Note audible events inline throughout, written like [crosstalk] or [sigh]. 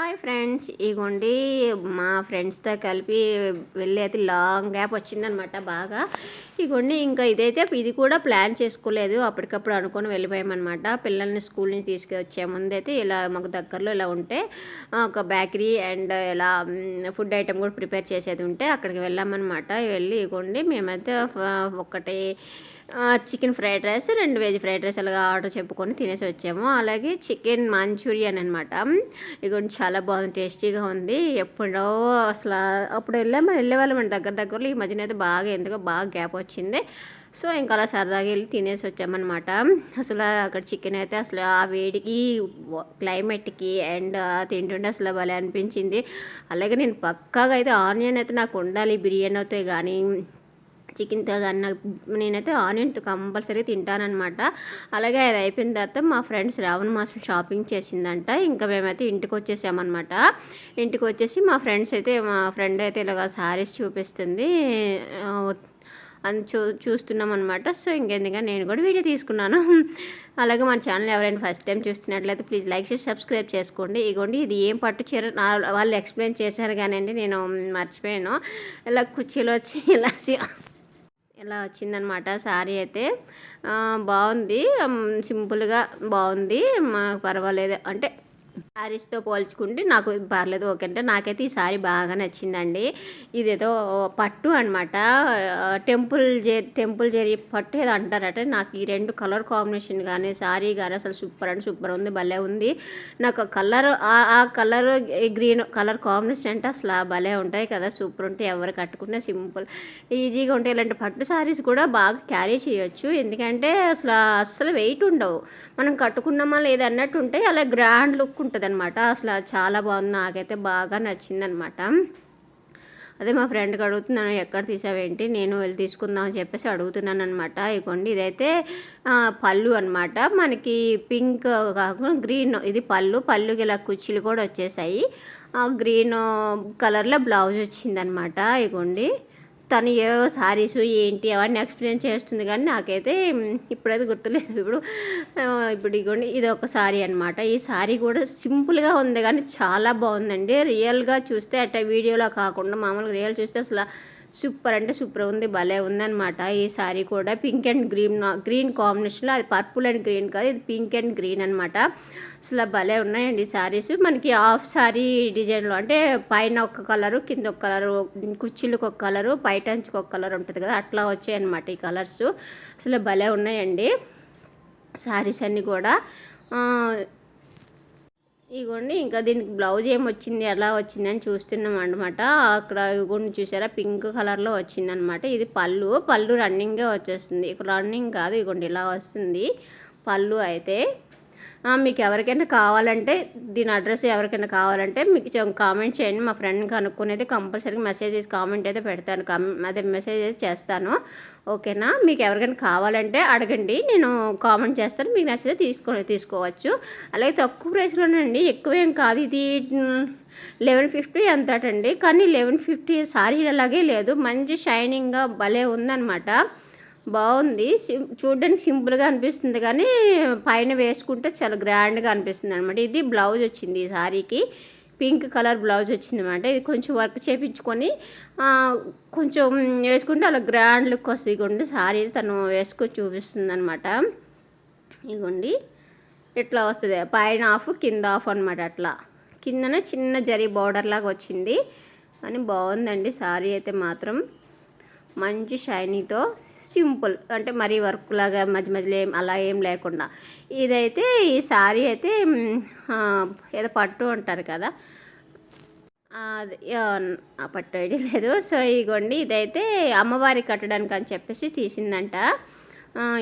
Hi friends. ఇగోండి మా ఫ్రెండ్స్తో కలిపి వెళ్ళి అయితే లాంగ్ గ్యాప్ వచ్చిందనమాట బాగా. ఇగోండి ఇంకా ఇదైతే ఇది కూడా ప్లాన్ చేసుకోలేదు. అప్పటికప్పుడు అనుకొని వెళ్ళిపోయామన్నమాట. పిల్లల్ని స్కూల్ నుంచి తీసుకొచ్చే ముందైతే ఇలా మాకు దగ్గరలో ఇలా ఉంటే ఒక బేకరీ అండ్ ఇలా ఫుడ్ ఐటమ్ కూడా ప్రిపేర్ చేసేది ఉంటే అక్కడికి వెళ్ళామన్నమాట. వెళ్ళి ఇగోండి మేమైతే ఒకటి చికెన్ ఫ్రైడ్ రైస్ రెండు వెజ్ ఫ్రైడ్ రైస్ అలాగా ఆర్డర్ చెప్పుకొని తినేసి వచ్చాము. అలాగే చికెన్ మంచూరియన్ అనమాట ఇక చాలా బాగుంది టేస్టీగా ఉంది. ఎప్పుడో అసలు అప్పుడు వెళ్ళాము వెళ్ళే వాళ్ళం దగ్గర దగ్గరలో ఈ మధ్యన అయితే బాగా ఎందుకో బాగా గ్యాప్ వచ్చింది వచ్చింది. సో ఇంకా అలా సరదాగా వెళ్ళి తినేసి వచ్చామన్నమాట. అసలు అక్కడ చికెన్ అయితే అసలు ఆ వేడికి క్లైమేట్కి అండ్ తింటుంటే అసలు భలే అనిపించింది. అలాగే నేను పక్కాగా అయితే ఆనియన్ అయితే నాకు ఉండాలి బిర్యానీతో కానీ చికెన్తో కానీ నాకు నేనైతే ఆనియన్తో కంపల్సరీ తింటానమాట అలాగే అది అయిపోయిన తర్వాత మా ఫ్రెండ్స్ రావణ మాసం షాపింగ్ చేసిందంట. ఇంకా మేమైతే ఇంటికి వచ్చేసామన్నమాట. ఇంటికి వచ్చేసి మా ఫ్రెండ్స్ అయితే మా ఫ్రెండ్ అయితే ఇలాగ శారీస్ చూపిస్తుంది. అని చూ చూస్తున్నాం అనమాట సో ఇంకెందుకంటే నేను కూడా వీడియో తీసుకున్నాను. [laughs] అలాగే మన ఛానల్ ఎవరైనా ఫస్ట్ టైం చూస్తున్నట్లయితే ప్లీజ్ లైక్ చేసి సబ్స్క్రైబ్ చేసుకోండి. ఇగోండి ఇది ఏం పట్టు చీర? వాళ్ళు ఎక్స్ప్లెయిన్ చేశారు కానీ నేను మర్చిపోయాను. ఇలా కుర్చీలో వచ్చి [laughs] ఇలా ఇలా వచ్చిందనమాట శారీ అయితే. బాగుంది. సింపుల్గా బాగుంది. మాకు పర్వాలేదు. అంటే శారీస్తో పోల్చుకుంటే నాకు పర్లేదు ఓకే అంటే నాకైతే ఈ శారీ బాగా నచ్చిందండి. ఇదేదో పట్టు అనమాట టెంపుల్ జే టెంపుల్ జరి పట్టు ఏదో అంటారట. నాకు ఈ రెండు కలర్ కాంబినేషన్ కానీ శారీ కానీ అసలు సూపర్ అండ్ సూపర్ ఉంది భలే ఉంది. నాకు కలర్ ఆ కలర్ గ్రీన్ కలర్ కాంబినేషన్ అంటే అసలు భలే ఉంటాయి కదా. సూపర్ ఉంటే ఎవరు కట్టుకున్నా సింపుల్. ఈజీగా ఉంటాయి ఇలాంటి పట్టు శారీస్ కూడా బాగా క్యారీ చేయొచ్చు. ఎందుకంటే అసలు అస్సలు వెయిట్ ఉండవు. మనం కట్టుకున్నామా లేదన్నట్టు ఉంటాయి. అలా గ్రాండ్ లుక్ ఉంటుంది అనమాట అసలు చాలా బాగుంది. నాకైతే బాగా నచ్చిందనమాట అదే మా ఫ్రెండ్కి అడుగుతున్నాను ఎక్కడ తీసావేంటి? నేను వెళ్ళి తీసుకుందాం అని చెప్పేసి అడుగుతున్నాను అనమాట ఇగోండి ఇదైతే పళ్ళు అనమాట మనకి పింక్ కాకుండా గ్రీన్ ఇది పళ్ళు. పళ్ళుకి ఇలా కుర్చీలు కూడా వచ్చేసాయి. గ్రీన్ కలర్లో బ్లౌజ్ వచ్చిందనమాట ఇగోండి. తను ఏ సారీస్ ఏంటి అవన్నీ ఎక్స్ప్లెయిన్ చేస్తుంది కానీ నాకైతే ఇప్పుడైతే గుర్తులేదు. ఇప్పుడు ఇప్పుడు ఇగోండి ఇది ఒక సారీ అనమాట ఈ సారీ కూడా సింపుల్గా ఉంది కానీ చాలా బాగుందండి. రియల్గా చూస్తే అట్ట వీడియోలో కాకుండా మామూలుగా రియల్ చూస్తే అసలు సూపర్ అంటే సూపర్ ఉంది భలే ఉందన్నమాట. ఈ సారీ కూడా పింక్ అండ్ గ్రీన్ గ్రీన్ కాంబినేషన్లో అది పర్పుల్ అండ్ గ్రీన్ కాదు ఇది పింక్ అండ్ గ్రీన్ అనమాట అసలు భలే ఉన్నాయండి శారీస్ మనకి హాఫ్ శారీ డిజైన్లో అంటే పైన ఒక కలరు కింద ఒక కలరు కుర్చీలకు ఒక కలరు పైటంచుకు ఒక కలర్ ఉంటుంది కదా అట్లా వచ్చాయన్నమాట ఈ కలర్స్. అసలు భలే ఉన్నాయండి శారీస్ అన్నీ కూడా. ఇగోండి ఇంకా దీనికి బ్లౌజ్ ఏం వచ్చింది ఎలా వచ్చిందని చూస్తున్నాం అనమాట అక్కడ ఇగోండి చూసారా పింక్ కలర్లో వచ్చిందనమాట ఇది పళ్ళు పళ్ళు రన్నింగే వచ్చేస్తుంది. ఇక్కడ రన్నింగ్ కాదు ఇగోండి ఇలా వస్తుంది. పళ్ళు అయితే మీకు ఎవరికైనా కావాలంటే దీని అడ్రస్ ఎవరికైనా కావాలంటే మీకు కామెంట్ చేయండి. మా ఫ్రెండ్ కనుక్కునేది కంపల్సరీ మెసేజ్ చేసి కామెంట్ అయితే పెడతాను. అదే మెసేజ్ అయితే చేస్తాను. ఓకేనా? మీకు ఎవరికైనా కావాలంటే అడగండి. నేను కామెంట్ చేస్తాను. మీకు నచ్చితే తీసుకో తీసుకోవచ్చు. అలాగే తక్కువ ప్రైస్లోనండి. ఎక్కువేం కాదు. ఇది లెవెన్ ఫిఫ్టీ అంతటండి. కానీ లెవెన్ ఫిఫ్టీ సారీ అలాగే లేదు. మంచి షైనింగ్గా భలే ఉందన్నమాట. బాగుంది. చూడడానికి సింపుల్గా అనిపిస్తుంది కానీ పైన వేసుకుంటే చాలా గ్రాండ్గా అనిపిస్తుంది అనమాట ఇది బ్లౌజ్ వచ్చింది ఈ శారీకి పింక్ కలర్ బ్లౌజ్ వచ్చింది అనమాట ఇది కొంచెం వర్క్ చేయించుకొని కొంచెం వేసుకుంటే అలా గ్రాండ్ లుక్ వస్తుంది. ఇగోండి సారీ తను వేసుకొని చూపిస్తుంది అనమాట ఇగోండి ఇట్లా వస్తుంది? పైన ఆఫ్ కింద ఆఫ్ అనమాట అట్లా. కిందన చిన్న జరీ బార్డర్ లాగా వచ్చింది. కానీ బాగుందండి. సారీ అయితే మాత్రం మంచి షైనీతో సింపుల్. అంటే మరీ వర్క్ లాగా మధ్య మధ్యలో ఏం అలా ఏం లేకుండా. ఇదైతే ఈ శారీ అయితే ఏదో పట్టు అంటారు కదా. అది పట్టు ఐడియా లేదు. సో ఇదిగోండి ఇదైతే అమ్మవారికి కట్టడానికి అని చెప్పేసి తీసిందంట.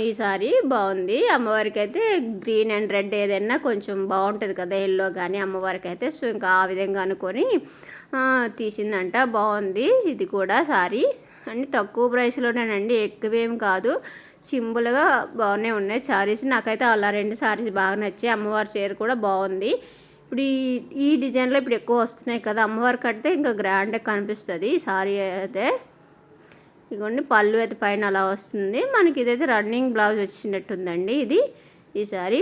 ఈ సారీ బాగుంది. అమ్మవారికి అయితే గ్రీన్ అండ్ రెడ్ ఏదైనా కొంచెం బాగుంటుంది కదా ఎల్లో కానీ అమ్మవారికి అయితే సో ఇంకా ఆ విధంగా అనుకొని తీసిందంట. బాగుంది. ఇది కూడా సారీ. అన్ని తక్కువ ప్రైస్లోనేనండి ఎక్కువేం కాదు. సింపుల్గా బాగానే ఉన్నాయి శారీస్. నాకైతే అలా రెండు శారీస్ బాగా నచ్చాయి. అమ్మవారి చీర కూడా బాగుంది. ఇప్పుడు ఈ ఈ డిజైన్లో ఇప్పుడు ఎక్కువ వస్తున్నాయి కదా అమ్మవారి కడితే ఇంకా గ్రాండ్గా కనిపిస్తుంది శారీ అయితే. ఇదిగోండి పళ్ళు అయితే పైన అలా వస్తుంది. మనకి ఇదైతే రన్నింగ్ బ్లౌజ్ వచ్చినట్టుందండి ఇది ఈ సారీ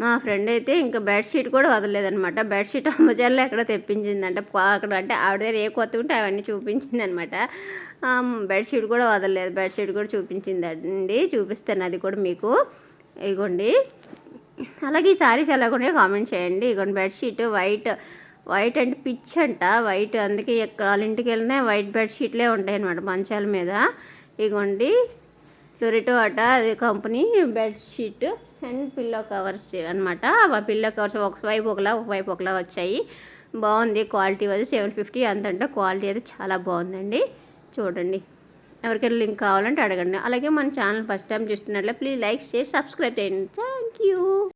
మా ఫ్రెండ్ అయితే ఇంకా బెడ్షీట్ కూడా వదలలేదనమాట బెడ్షీట్ అమ్మజాల్లో ఎక్కడ తెప్పించిందంట. అక్కడ అంటే ఆవిడ దగ్గర ఏ కొత్త ఉంటే అవన్నీ చూపించింది అనమాట బెడ్షీట్ కూడా వదలలేదు. బెడ్షీట్ కూడా చూపించిందండి. చూపిస్తాను అది కూడా మీకు. ఇగోండి. అలాగే ఈ సారీస్ ఎలాగున్నాయో కామెంట్ చేయండి. ఇగోండి బెడ్షీట్ వైట్ వైట్ అంటే పిచ్ అంట. వైట్ అందుకే వాళ్ళ ఇంటికి వెళ్ళినా వైట్ బెడ్షీట్లే ఉంటాయి అనమాట మంచాల మీద. ఇగోండి. లొరిటో అట అది company bedsheet and pillow covers అనమాట ఆ పిల్లో కవర్స్ ఒక వైపు ఒకలా ఒక వైపు ఒకలా వచ్చాయి. బాగుంది క్వాలిటీ అది సెవెన్ ఫిఫ్టీ అంతంటే క్వాలిటీ అయితే చాలా బాగుందండి. చూడండి. ఎవరికైనా లింక్ కావాలంటే అడగండి. అలాగే మన ఛానల్ ఫస్ట్ టైం చూస్తున్నట్లే ప్లీజ్ లైక్ చేసి సబ్స్క్రైబ్ చేయండి. Thank you